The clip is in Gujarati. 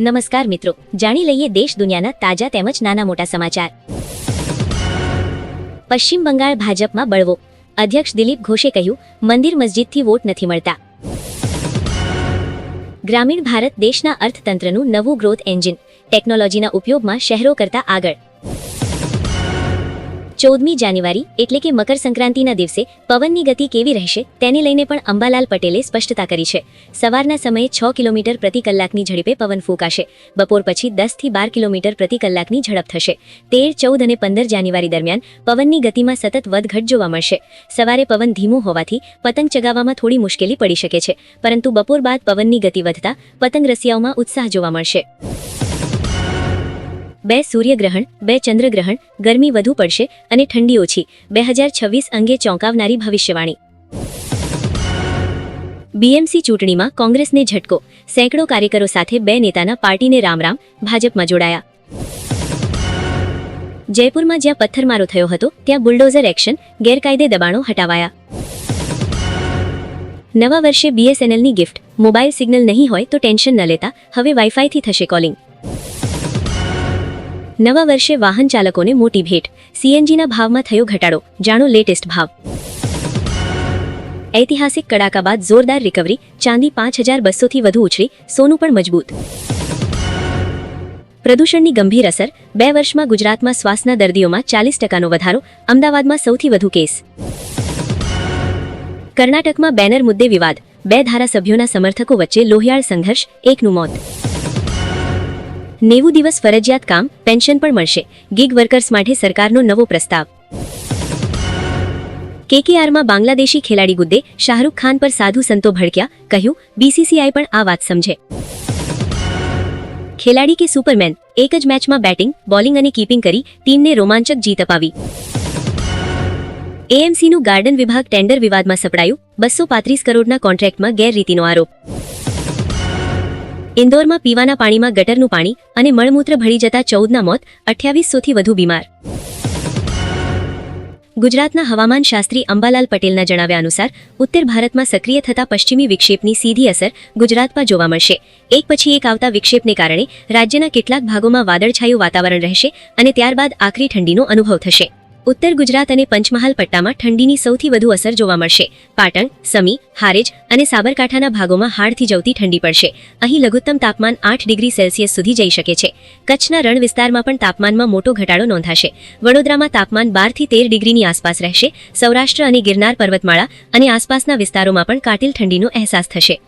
નમસ્કાર મિત્રો. જાણી લઈએ દેશ દુનિયાના તાજા તેમજ નાના મોટા સમાચાર. પશ્ચિમ બંગાળ ભાજપમાં બળવો. અધ્યક્ષ દિલીપ ઘોષે કહ્યું, મંદિર મસ્જિદથી વોટ નથી મળતા. ગ્રામીણ ભારત દેશના અર્થતંત્રનું નવું ગ્રોથ એન્જિન ટેકનોલોજીના ઉપયોગમાં શહેરો કરતા આગળ. ચૌદમી જાન્યુઆરી, એટલે કે મકર સંક્રાંતિના દિવસે, પવનની ગતિ કેવી રહેશે, તેને લઈને પણ અંબાલાલ પટેલે સ્પષ્ટતા કરી છે. સવારના સમયે છ કિલોમીટર પ્રતિ કલાકની ઝડપે પવન ફૂંકાશે. બપોર પછી દસથી બાર કિલોમીટર પ્રતિ કલાકની ઝડપ થશે. તેર, ચૌદ અને પંદર જાન્યુઆરી દરમિયાન પવનની ગતિમાં સતત વધઘટ જોવા મળશે. સવારે પવન ધીમું હોવાથી પતંગ ચગાવવામાં થોડી મુશ્કેલી પડી શકે છે, પરંતુ બપોર બાદ પવનની ગતિ વધતા પતંગ રસિયાઓમાં ઉત્સાહ જોવા મળશે. બે સૂર્યગ્રહણ, બે ચંદ્રગ્રહણ, ગરમી વધુ પડશે અને ઠંડી ઓછી બે હજાર છવ્વીસ અંગે ચોંકાવનારી ભવિષ્યવાણી. બીએમસી ચૂંટણીમાં કોંગ્રેસને ઝટકો, સેંકડો કાર્યકરો સાથે બે નેતાના પાર્ટીને રામ રામ ભાજપમાં જોડાયા. જયપુરમાં જ્યાં પથ્થરમારો થયો હતો, ત્યાં બુલડોઝર એક્શન, ગેરકાયદે દબાણો હટાવાયા. નવા વર્ષે બીએસએનએલની ગિફ્ટ, મોબાઈલ સિગ્નલ નહીં હોય તો ટેન્શન ન લેતા, હવે વાઈફાઈથી થશે કોલિંગ. નવા વર્ષે વાહન ચાલકોને મોટી ભેટ. સીએનજીના ભાવમાં થયો ઘટાડો. જાણો લેટેસ્ટ ભાવ. ઐતિહાસિક કડાકા બાદ જોરદાર રિકવરી ચાંદી પાંચ હજાર બસોથી વધુ ઉછળી. સોનું પણ મજબૂત. પ્રદૂષણની ગંભીર અસર. બે વર્ષમાં ગુજરાતમાં શ્વાસના દર્દીઓમાં ચાલીસ ટકાનો વધારો. અમદાવાદમાં સૌથી વધુ કેસ. કર્ણાટકમાં બેનર મુદ્દે વિવાદ. બે ધારાસભ્યોના સમર્થકો વચ્ચે લોહિયાળ સંઘર્ષ. એકનું મોત. નેવું દિવસ ફરજિયાત કામ, પેન્શન પણ મળશે. ગીગ વર્કર્સ માટે સરકારનો નવો પ્રસ્તાવ. કેકેઆરમાં બાંગ્લાદેશી ખેલાડી ગુદ્દે શાહરૂખ ખાન પર સાધુ સંતો ભડક્યા, કહ્યું, બીસીસીઆઈ પણ આ વાત સમજે. ખેલાડી કે સુપરમેન, એક જ મેચમાં બેટિંગ, બોલિંગ અને કીપિંગ કરી ટીમને રોમાંચક જીત અપાવી. એએમસીનું ગાર્ડન વિભાગ ટેન્ડર વિવાદમાં સપડાયું, બસો પાંત્રીસ કરોડના કોન્ટ્રાક્ટમાં ગેરરીતિનો આરોપ. ઇન્દોરમાં પીવાના પાણીમાં ગટરનું પાણી અને મળમૂત્ર ભળી જતા ચૌદના મોત અઠ્યાવીસોથી વધુ બીમાર. ગુજરાતના હવામાન શાસ્ત્રી અંબાલાલ પટેલના જણાવ્યા અનુસાર, ઉત્તર ભારતમાં સક્રિય થતા પશ્ચિમી વિક્ષેપની સીધી અસર ગુજરાત પર જોવા મળશે. એક પછી એક આવતા વિક્ષેપને કારણે રાજ્યના કેટલાક ભાગોમાં વાદળછાયું વાતાવરણ રહેશે અને ત્યારબાદ આકરી ઠંડીનો અનુભવ થશે. ઉત્તર ગુજરાત અને પંચમહાલ પટ્ટામાં ઠંડીની સૌથી વધુ અસર જોવા મળશે. પાટણ, સમી, હારેજ અને સાબરકાંઠાના ભાગોમાં હાડથી જવતી ઠંડી પડશે. અહીં લઘુત્તમ તાપમાન આઠ ડિગ્રી સેલ્સિયસ સુધી જઈ શકે છે. કચ્છના રણ વિસ્તારમાં પણ તાપમાનમાં મોટો ઘટાડો નોંધાશે. વડોદરામાં તાપમાન બારથી તેર ડિગ્રીની આસપાસ રહેશે. સૌરાષ્ટ્ર અને ગિરનાર પર્વતમાળા અને આસપાસના વિસ્તારોમાં પણ કાતિલ ઠંડીનો અહેસાસ થશે.